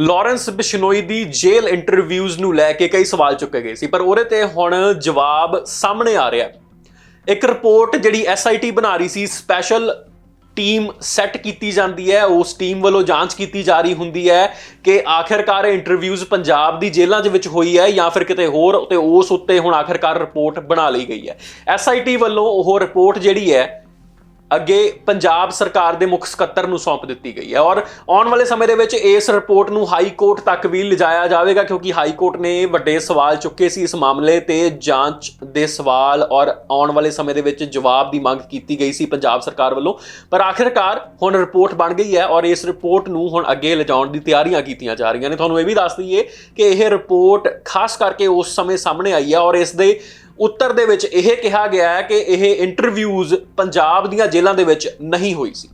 Lawrence Bishnoi ਦੀ ਜੇਲ੍ਹ interviews ਨੂੰ ਲੈ ਕੇ ਕਈ ਸਵਾਲ ਚੁੱਕੇ ਗਏ ਸੀ, ਪਰ ਉਹਦੇ ਤੇ ਹੁਣ ਜਵਾਬ ਸਾਹਮਣੇ ਆ ਰਿਹਾ ਇੱਕ ਰਿਪੋਰਟ ਜਿਹੜੀ ਐਸਆਈਟੀ ਬਣਾ ਰਹੀ ਸੀ ਸਪੈਸ਼ਲ ਟੀਮ ਸੈੱਟ ਕੀਤੀ ਜਾਂਦੀ ਹੈ, ਉਸ ਟੀਮ ਵੱਲੋਂ ਜਾਂਚ ਕੀਤੀ ਜਾ ਰਹੀ ਹੁੰਦੀ ਹੈ ਕਿ ਆਖਿਰਕਾਰ ਇੰਟਰਵਿਊਜ਼ ਪੰਜਾਬ ਦੀ ਜੇਲ੍ਹਾਂ ਦੇ ਵਿੱਚ ਹੋਈ ਹੈ ਜਾਂ ਫਿਰ ਕਿਤੇ ਹੋਰ, ਤੇ ਉਸ ਉੱਤੇ ਹੁਣ ਆਖਿਰਕਾਰ ਰਿਪੋਰਟ ਬਣਾ ਲਈ ਗਈ ਹੈ। ਐਸਆਈਟੀ ਵੱਲੋਂ ਉਹ ਰਿਪੋਰਟ ਜਿਹੜੀ ਹੈ ਅੱਗੇ ਪੰਜਾਬ ਸਰਕਾਰ ਦੇ ਮੁੱਖ ਸਕੱਤਰ ਨੂੰ ਸੌਂਪ ਦਿੱਤੀ ਗਈ ਹੈ। ਔਰ ਆਉਣ ਵਾਲੇ ਸਮੇਂ ਦੇ ਵਿੱਚ ਇਸ ਰਿਪੋਰਟ ਨੂੰ ਹਾਈ ਕੋਰਟ ਤੱਕ ਵੀ ਲਿਜਾਇਆ ਜਾਵੇਗਾ, ਕਿਉਂਕਿ ਹਾਈ ਕੋਰਟ ਨੇ ਵੱਡੇ ਸਵਾਲ ਚੁੱਕੇ ਸੀ ਇਸ ਮਾਮਲੇ ਤੇ ਜਾਂਚ ਦੇ ਸਵਾਲ ਔਰ ਆਉਣ ਵਾਲੇ ਸਮੇਂ ਦੇ ਵਿੱਚ ਜਵਾਬ ਦੀ ਮੰਗ ਕੀਤੀ ਗਈ ਸੀ ਪੰਜਾਬ ਸਰਕਾਰ ਵੱਲੋਂ। ਪਰ ਆਖਿਰਕਾਰ ਹੁਣ ਰਿਪੋਰਟ ਬਣ ਗਈ ਹੈ ਔਰ ਇਸ ਰਿਪੋਰਟ ਨੂੰ ਹੁਣ ਅੱਗੇ ਲਿਜਾਉਣ ਦੀ ਤਿਆਰੀਆਂ ਕੀਤੀਆਂ ਜਾ ਰਹੀਆਂ ਨੇ। ਤੁਹਾਨੂੰ ਇਹ ਵੀ ਦੱਸ ਦਈਏ ਕਿ ਇਹ ਰਿਪੋਰਟ ਖਾਸ ਕਰਕੇ ਉਸ ਸਮੇਂ ਸਾਹਮਣੇ ਆਈ ਹੈ ਔਰ ਇਸ ਦੇ ਉੱਤਰ ਦੇ ਵਿੱਚ ਇਹ ਕਿਹਾ ਗਿਆ ਹੈ ਕਿ ਇਹ ਇੰਟਰਵਿਊਜ਼ ਪੰਜਾਬ ਦੀਆਂ ਜੇਲ੍ਹਾਂ ਦੇ ਵਿੱਚ ਨਹੀਂ ਹੋਈ ਸੀ।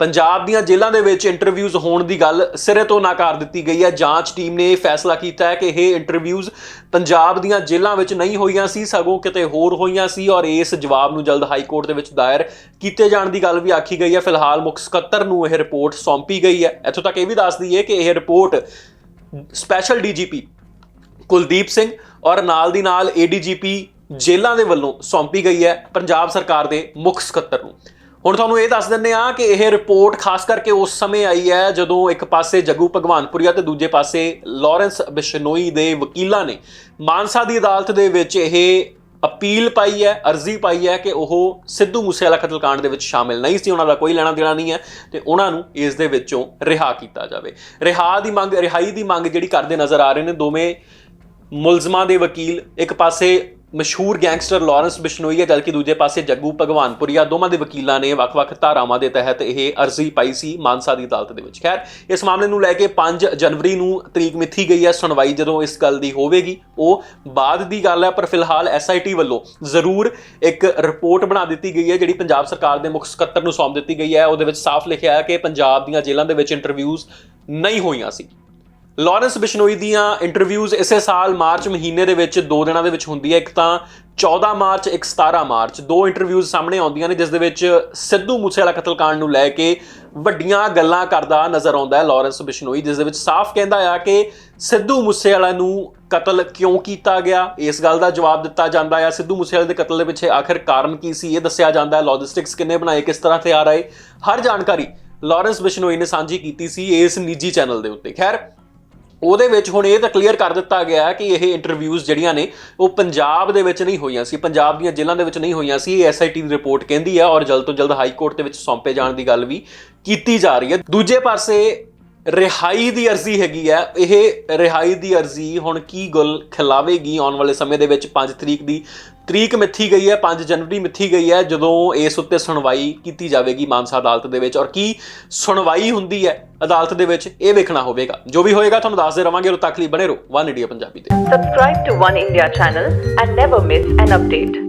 ਪੰਜਾਬ ਦੀਆਂ ਜੇਲ੍ਹਾਂ ਦੇ ਵਿੱਚ ਇੰਟਰਵਿਊਜ਼ ਹੋਣ ਦੀ ਗੱਲ ਸਿਰੇ ਤੋਂ ਨਾਕਾਰ ਦਿੱਤੀ ਗਈ ਹੈ। ਜਾਂਚ ਟੀਮ ਨੇ ਇਹ ਫੈਸਲਾ ਕੀਤਾ ਹੈ ਕਿ ਇਹ ਇੰਟਰਵਿਊਜ਼ ਪੰਜਾਬ ਦੀਆਂ ਜੇਲ੍ਹਾਂ ਵਿੱਚ ਨਹੀਂ ਹੋਈਆਂ ਸੀ, ਸਗੋਂ ਕਿਤੇ ਹੋਰ ਹੋਈਆਂ ਸੀ ਔਰ ਇਸ ਜਵਾਬ ਨੂੰ ਜਲਦ ਹਾਈ ਕੋਰਟ ਦੇ ਵਿੱਚ ਦਾਇਰ ਕੀਤੇ ਜਾਣ ਦੀ ਗੱਲ ਵੀ ਆਖੀ ਗਈ ਹੈ। ਫਿਲਹਾਲ ਮੁੱਖ ਸਕੱਤਰ ਨੂੰ ਇਹ ਰਿਪੋਰਟ ਸੌਂਪੀ ਗਈ ਹੈ। ਇੱਥੋਂ ਤੱਕ ਇਹ ਵੀ ਦੱਸ ਦਈਏ ਕਿ ਇਹ report special DGP Kuldeep Singh ਔਰ ਨਾਲ ਦੀ ਨਾਲ ਏਡੀਜੀਪੀ ਜੇਲ੍ਹਾਂ ਦੇ ਵੱਲੋਂ ਸੌਂਪੀ ਗਈ ਹੈ ਪੰਜਾਬ ਸਰਕਾਰ ਦੇ ਮੁੱਖ ਸਕੱਤਰ ਨੂੰ। ਹੁਣ ਤੁਹਾਨੂੰ ਇਹ ਦੱਸ ਦਿੰਨੇ ਆ ਕਿ ਇਹ ਰਿਪੋਰਟ ਖਾਸ ਕਰਕੇ ਉਸ ਸਮੇਂ ਆਈ ਹੈ ਜਦੋਂ ਇੱਕ ਪਾਸੇ ਜੱਗੂ ਭਗਵਾਨਪੁਰੀਆ ਤੇ ਦੂਜੇ ਪਾਸੇ ਲਾਰੈਂਸ ਬਿਸ਼ਨੋਈ ਦੇ ਵਕੀਲਾਂ ਨੇ ਮਾਨਸਾ ਦੀ ਅਦਾਲਤ ਦੇ ਵਿੱਚ ਇਹ ਅਪੀਲ ਪਾਈ ਹੈ, ਅਰਜ਼ੀ ਪਾਈ ਹੈ ਕਿ ਉਹ ਸਿੱਧੂ ਮੂਸੇਵਾਲਾ ਕਤਲकांड ਦੇ ਵਿੱਚ ਸ਼ਾਮਿਲ ਨਹੀਂ ਸੀ। ਉਹਨਾਂ ਦਾ ਕੋਈ ਲੈਣਾ ਦੇਣਾ ਨਹੀਂ ਹੈ ਤੇ ਉਹਨਾਂ ਨੂੰ ਇਸ ਦੇ ਵਿੱਚੋਂ ਰਿਹਾ ਕੀਤਾ ਜਾਵੇ। ਰਿਹਾ ਦੀ ਮੰਗ, ਰਿਹਾਈ ਦੀ ਮੰਗ ਜਿਹੜੀ ਕਰਦੇ ਨਜ਼ਰ ਆ ਰਹੇ ਨੇ ਦੋਵੇਂ ਮੁਲਜ਼ਮਾਂ ਦੇ ਵਕੀਲ, ਇੱਕ ਪਾਸੇ ਮਸ਼ਹੂਰ ਗੈਂਗਸਟਰ ਲਾਰੈਂਸ ਬਿਸ਼ਨੋਈ ਹੈ, ਜਦਕਿ ਦੂਜੇ ਪਾਸੇ ਜੱਗੂ ਭਗਵਾਨਪੁਰੀਆ ਦੋਵਾਂ ਦੇ ਵਕੀਲਾਂ ਨੇ ਵੱਖ-ਵੱਖ ਧਾਰਾਵਾਂ ਦੇ ਤਹਿਤ ਇਹ ਅਰਜ਼ੀ ਪਾਈ ਸੀ ਮਾਨਸਾ ਦੀ ਅਦਾਲਤ ਦੇ ਵਿੱਚ। ਖੈਰ, ਇਸ ਮਾਮਲੇ ਨੂੰ ਲੈ ਕੇ 5 ਜਨਵਰੀ ਨੂੰ ਤਰੀਕ ਮਿੱਥੀ ਗਈ ਹੈ, ਸੁਣਵਾਈ ਜਦੋਂ ਇਸ ਗੱਲ ਦੀ ਹੋਵੇਗੀ। ਉਹ ਬਾਅਦ ਦੀ ਗੱਲ ਹੈ, ਪਰ ਫਿਲਹਾਲ ਐਸਆਈਟੀ ਵੱਲੋਂ ਜ਼ਰੂਰ ਇੱਕ ਰਿਪੋਰਟ ਬਣਾ ਦਿੱਤੀ ਗਈ ਹੈ, ਜਿਹੜੀ ਪੰਜਾਬ ਸਰਕਾਰ ਦੇ ਮੁੱਖ ਸਕੱਤਰ ਨੂੰ ਸੌਂਪ ਦਿੱਤੀ ਗਈ ਹੈ। ਉਹਦੇ ਵਿੱਚ ਸਾਫ਼ ਲਿਖਿਆ ਹੈ ਕਿ ਪੰਜਾਬ ਦੀਆਂ ਜੇਲ੍ਹਾਂ ਦੇ ਵਿੱਚ ਇੰਟਰਵਿਊਜ਼ ਨਹੀਂ ਹੋਈਆਂ ਸੀ। ਲਾਰੈਂਸ ਬਿਸ਼ਨੋਈ ਦੀਆਂ ਇੰਟਰਵਿਊਜ਼ ਇਸੇ ਸਾਲ ਮਾਰਚ ਮਹੀਨੇ ਦੇ ਵਿੱਚ ਦੋ ਦਿਨਾਂ ਦੇ ਵਿੱਚ ਹੁੰਦੀ ਹੈ। ਇੱਕ ਤਾਂ 14 ਮਾਰਚ, ਇੱਕ 17 ਮਾਰਚ। ਦੋ ਇੰਟਰਵਿਊਜ਼ ਸਾਹਮਣੇ ਆਉਂਦੀਆਂ ਨੇ, ਜਿਸ ਦੇ ਵਿੱਚ ਸਿੱਧੂ ਮੂਸੇਵਾਲਾ ਕਤਲकांड ਨੂੰ ਲੈ ਕੇ ਵੱਡੀਆਂ ਗੱਲਾਂ ਕਰਦਾ ਨਜ਼ਰ ਆਉਂਦਾ ਹੈ ਲਾਰੈਂਸ ਬਿਸ਼ਨੋਈ, ਜਿਸ ਦੇ ਵਿੱਚ ਸਾਫ਼ ਕਹਿੰਦਾ ਆ ਕਿ ਸਿੱਧੂ ਮੂਸੇਵਾਲਾ ਨੂੰ ਕਤਲ ਕਿਉਂ ਕੀਤਾ ਗਿਆ? ਇਸ ਗੱਲ ਦਾ ਜਵਾਬ ਦਿੱਤਾ ਜਾਂਦਾ ਆ। ਸਿੱਧੂ ਮੂਸੇਵਾਲੇ ਦੇ ਕਤਲ ਦੇ ਪਿੱਛੇ ਆਖਿਰ ਕਾਰਨ ਕੀ ਸੀ? ਇਹ ਦੱਸਿਆ ਜਾਂਦਾ ਹੈ ਲੌਜਿਸਟਿਕਸ ਕਿੰਨੇ ਬਣਾਏ, ਕਿਸ ਤਰ੍ਹਾਂ ਤਿਆਰ ਆਏ। ਹਰ ਜਾਣਕਾਰੀ ਲਾਰੈਂਸ ਬਿਸ਼ਨੋਈ ਨੇ ਸਾਂਝੀ ਕੀਤੀ ਸੀ ਇਸ ਨਿੱਜੀ ਚੈਨਲ ਦੇ ਉੱਤੇ। ਖੈਰ ਉਹਦੇ ਵਿੱਚ ਹੁਣ ਇਹ ਤਾਂ ਕਲੀਅਰ ਕਰ ਦਿੱਤਾ ਗਿਆ ਹੈ ਕਿ ਇਹ ਇੰਟਰਵਿਊਜ਼ ਜਿਹੜੀਆਂ ਨੇ, ਉਹ ਪੰਜਾਬ ਦੇ ਵਿੱਚ ਨਹੀਂ ਹੋਈਆਂ ਸੀ, ਪੰਜਾਬ ਦੀਆਂ ਜੇਲ੍ਹਾਂ ਦੇ ਵਿੱਚ ਨਹੀਂ ਹੋਈਆਂ ਸੀ, ਇਹ ਐਸਆਈਟੀ ਦੀ ਰਿਪੋਰਟ ਕਹਿੰਦੀ ਹੈ ਔਰ ਜਲਦ ਤੋਂ ਜਲਦ ਹਾਈ ਕੋਰਟ ਦੇ ਵਿੱਚ ਸੌਂਪੇ ਜਾਣ ਦੀ ਗੱਲ ਵੀ ਕੀਤੀ ਜਾ ਰਹੀ ਹੈ। ਦੂਜੇ ਪਾਸੇ ਰਿਹਾਈ ਦੀ ਅਰਜ਼ੀ ਹੈਗੀ ਹੈ ਇਹ ਰਿਹਾਈ ਦੀ ਅਰਜ਼ੀ ਹੁਣ ਕੀ ਗੁਲ ਖਿਲਾਵੇਗੀ ਆਉਣ ਵਾਲੇ ਸਮੇਂ ਦੇ ਵਿੱਚ 5 ਤਰੀਕ ਦੀ ਤਰੀਕ ਮਿੱਥੀ ਗਈ ਹੈ 5 ਜਨਵਰੀ ਮਿੱਥੀ ਗਈ ਹੈ, ਜਦੋਂ ਇਸ ਉੱਤੇ ਸੁਣਵਾਈ ਕੀਤੀ ਜਾਵੇਗੀ ਮਾਨਸਾ ਅਦਾਲਤ ਦੇ ਵਿੱਚ। ਔਰ ਕੀ ਸੁਣਵਾਈ ਹੁੰਦੀ ਹੈ ਅਦਾਲਤ ਦੇ ਵਿੱਚ, ਇਹ ਵੇਖਣਾ ਹੋਵੇਗਾ। ਜੋ ਵੀ ਹੋਏਗਾ, ਤੁਹਾਨੂੰ ਦੱਸਦੇ ਰਵਾਂਗੇ। ਉਦੋਂ ਤੱਕ ਲਈ ਬਣੇ ਰਹੋ, ਵਨ ਇੰਡੀਆ ਪੰਜਾਬੀ ਤੇ। Subscribe to One India channel and never miss an update.